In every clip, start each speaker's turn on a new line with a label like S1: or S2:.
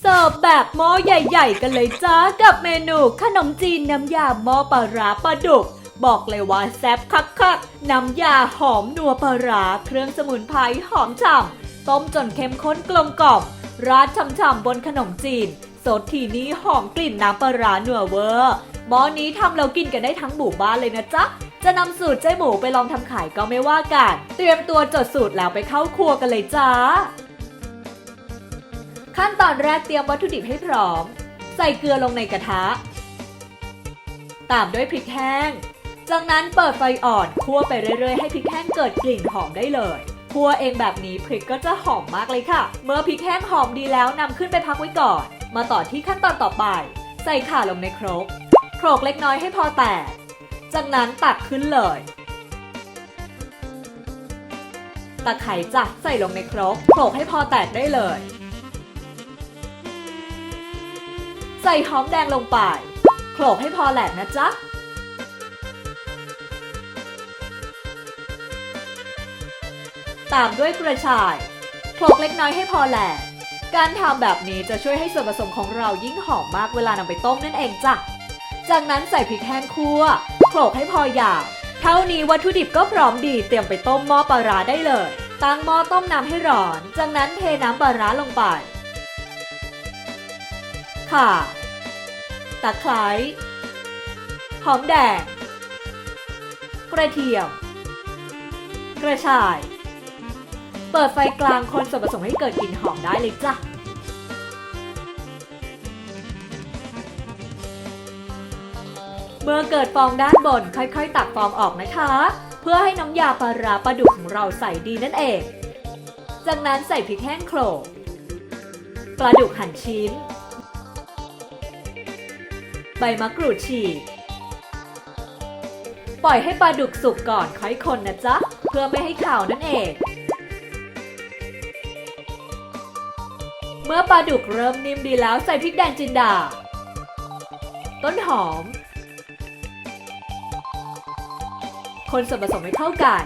S1: เสิร์ฟแบบหม้อใหญ่ ๆ กันเลยจ้ากับเมนูขนมจีนน้ำยาหม้อปลาร้าปลาดุก บอกเลยว่าแซ่บคักๆน้ำยาหอมนัวปลาร้าเครื่องสมุนไพรหอมฉ่ำต้มจนเข้มข้นกลมกล่อมราดฉ่ำๆบนขนมจีนสดทีนี้หอมกลิ่นน้ำปลาร้านัวเวอร์หม้อนี้ทำเรากินกันได้ทั้งหมู่บ้านเลยนะจ๊ะจะนำสูตรเจ๊หมูไปลองทำขายก็ไม่ว่ากัน เตรียมตัวจดสูตรแล้วไปเข้าครัวกันเลยจ้า ขั้นตอนแรกเตรียมวัตถุดิบให้พร้อม ใส่เกลือลงในกระทะ ตามด้วยพริกแห้ง จากนั้นเปิดไฟอ่อนคั่วไปเรื่อยๆ ให้พริกแห้งเกิดกลิ่นหอมได้เลยคั่วเองแบบนี้พริกก็จะหอมมากเลยค่ะ เมื่อพริกแห้งหอมดีแล้วนำขึ้นไปพักไว้ก่อน มาต่อที่ขั้นตอนต่อไป ใส่ข่าลงในครกโขลกเล็กน้อยให้พอแตก จากนั้นตักขึ้นเลยตะไคร้จ้ะใส่ลงในครกโขลกให้พอแตกได้เลย ใส่หอมแดงลงไป โขลกให้พอแหลกนะจ๊ะ ตามด้วยกระชาย โขลกเล็กน้อยให้พอแหลก การทำแบบนี้จะช่วยให้ส่วนผสมของเรายิ่งหอมมากเวลานำไปต้มนั่นเองจ้ะ จากนั้นใส่พริกแห้งคั่ว โขลกให้พอหยาบเท่านี้วัตถุดิบก็พร้อมดีเตรียมไปต้มหม้อปลาร้าได้เลย ตั้งหม้อต้มน้ำให้ร้อน จากนั้นเทน้ำปลาร้าลงไป ค่ะตะไคร้ หอมแดง กระเทียม กระชาย เปิดไฟกลางคนส่วนผสมให้เกิดกลิ่นหอมได้เลยจ้ะเมื่อเกิดฟองด้านบนค่อยๆ ตักฟองออกนะคะ เพื่อให้น้ำยาปลาร้าปลาดุกของเราใส่ดีนั่นเอง จากนั้นใส่พริกแห้งโขลกปลาดุกหั่นชิ้น ใบมะกรูดฉีก ปล่อยให้ปลาดุกสุกก่อนค่อยคนนะจ๊ะ เพื่อไม่ให้ขาวนั่นเอง เมื่อปลาดุกเริ่มนิ่มดีแล้วใส่พริกแดงจินดา ต้นหอม คนส่วนผสมให้เข้ากัน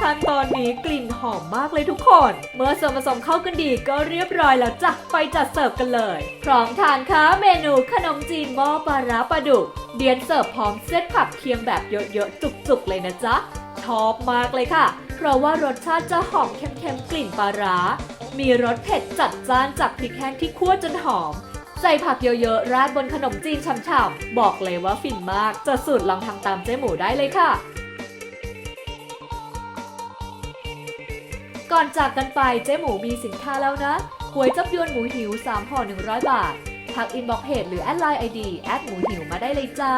S1: ขั้นตอนนี้กลิ่นหอมมากเลยทุกคน เมื่อส่วนผสมเข้ากันดีก็เรียบร้อยแล้วจ้ะไปจัดเสิร์ฟกันเลย พร้อมทานค่ะเมนูขนมจีนหม้อปลาร้าปลาดุกเดียนเสิร์ฟพร้อมเซตผักเคียงแบบเยอะๆจุกๆเลยนะจ๊ะชอบมากเลยค่ะ เพราะว่ารสชาติจะหอมเค็มๆกลิ่นปลาร้า มีรสเผ็ดจัดจ้านจากพริกแห้งที่คั่วจนหอม ใส่ผักเยอะๆ ราดบนขนมจีนฉ่ำๆ บอกเลยว่าฟินมาก จะสูตรลองทำตามเจ๊หมูได้เลยค่ะ ก่อนจากกันไปเจ๊หมูมีสินค้าแล้วนะหวยจับยวนหมูหิว 3ห่อ100 บาท ทักอินบ็อกเพจหรือแอดไลน์ไอดีแอดหมูหิวมาได้เลยจ้า